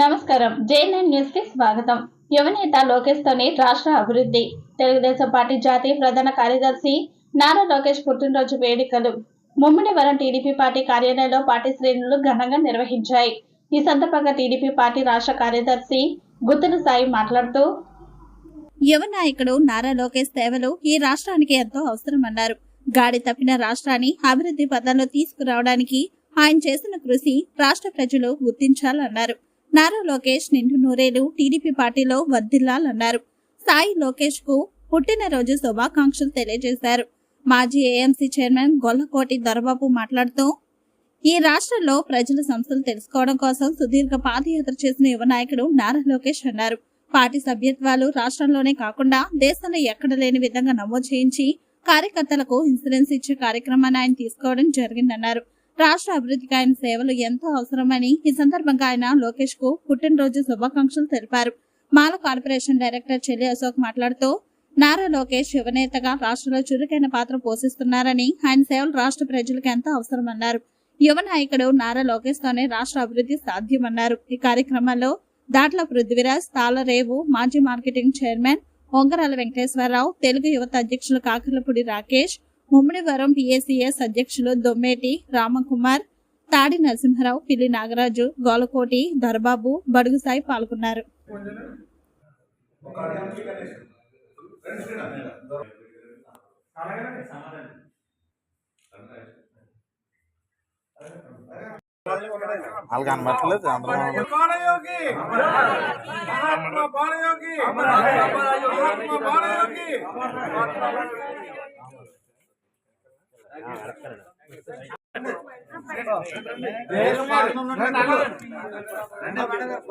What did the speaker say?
నమస్కారం. జేఎన్ఎన్ న్యూస్కి స్వాగతం. యువనేత లోకేష్ తోని రాష్ట్ర అభివృద్ధి. తెలుగుదేశం పార్టీ జాతీయ ప్రధాన కార్యదర్శి నారా లోకేష్ పుట్టినరోజు వేడుకలు. ముమ్మిడివరం టీడీపీ పార్టీ కార్యాలయంలో పార్టీ శ్రేణులు ఘనంగా నిర్వహించాయి. ఈ సందర్భంగా టీడీపీ పార్టీ రాష్ట్ర కార్యదర్శి గుత్తుల సాయి మాట్లాడుతూ యువ నాయకుడు నారా లోకేష్ సేవలు ఈ రాష్ట్రానికి ఎంతో అవసరమన్నారు. గాడి తప్పిన రాష్ట్రాన్ని అభివృద్ధి పదంలో తీసుకురావడానికి ఆయన చేసిన కృషి రాష్ట్ర ప్రజలు గుర్తించాలన్నారు. నారా లోకేష్ నిండు నూరేలు టీడీపీ పార్టీలో వర్ధిల్లాలన్నారు సాయి లోకేష్కు పుట్టినరోజు శుభాకాంక్షలు తెలియజేశారు. మాజీ ఏఎంసీ చైర్మన్ గొల్లకోటి దొరబాబు మాట్లాడుతూ ఈ రాష్ట్రంలో ప్రజల సమస్యలు తెలుసుకోవడం కోసం సుదీర్ఘ పాదయాత్ర చేసిన యువ నాయకుడు నారా లోకేష్ అన్నారు. పార్టీ సభ్యత్వాలు రాష్ట్రంలోనే కాకుండా దేశంలో ఎక్కడ లేని విధంగా నమోదు చేయించి కార్యకర్తలకు ఇన్సూరెన్స్ ఇచ్చే కార్యక్రమాన్ని ఆయన తీసుకోవడం జరిగిందన్నారు. రాష్ట్ర అభివృద్ధికి ఆయన సేవలు ఎంతో అవసరమని ఈ సందర్భంగా ఆయన లోకేష్కు పుట్టినరోజు శుభాకాంక్షలు తెలిపారు. మాల కార్పొరేషన్ డైరెక్టర్ చెల్లి అశోక్ మాట్లాడుతూ నారా లోకేష్ యువనేతగా రాష్ట్రంలో చురుకైన పాత్ర పోషిస్తున్నారని ఆయన సేవలు రాష్ట్ర ప్రజలకు ఎంతో అవసరమన్నారు. యువ నాయకుడు నారా లోకేష్ తోనే రాష్ట్ర అభివృద్ధి సాధ్యమన్నారు. ఈ కార్యక్రమంలో దాట్ల పృథ్వీరాజ్ తాళరేవు మాజీ మార్కెటింగ్ చైర్మన్ ఒంగరాల వెంకటేశ్వరరావు తెలుగు యువత అధ్యక్షులు కాకర్లపూడి రాకేష్ ముమ్మిడివరం పిఎస్సిఎస్ అధ్యక్షులు దొమ్మేటి రామకుమార్ తాడి నరసింహారావు పిల్లి నాగరాజు గోలకోటి దర్బాబు బడుగు సాయి పాల్గొన్నారు. వాళ్ళు కనబట్టలేదు అందరం బాలయోగి మహాత్మా బాలయోగి మహాత్మా బాలయోగి